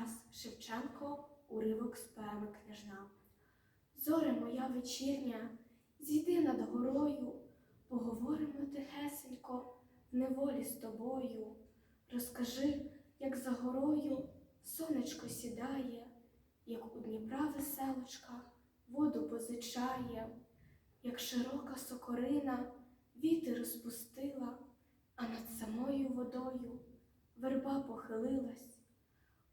Тарас Шевченко, уривок з поеми княжна. Зоре моя вечірня, зійди над горою, поговоримо тихесенько в неволі з тобою. Розкажи, як за горою сонечко сідає, як у Дніпра веселочка воду позичає, як широка сокорина віти розпустила, а над самою водою верба похилилась,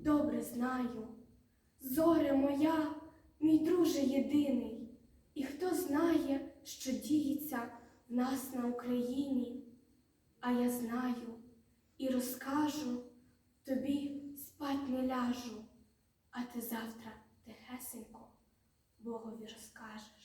добре знаю. Зоре моя, мій друже єдиний, і хто знає, що діється в нас на Україні, а я знаю і розкажу, тобі спать не ляжу, а ти завтра тихесенько Богові розкажеш.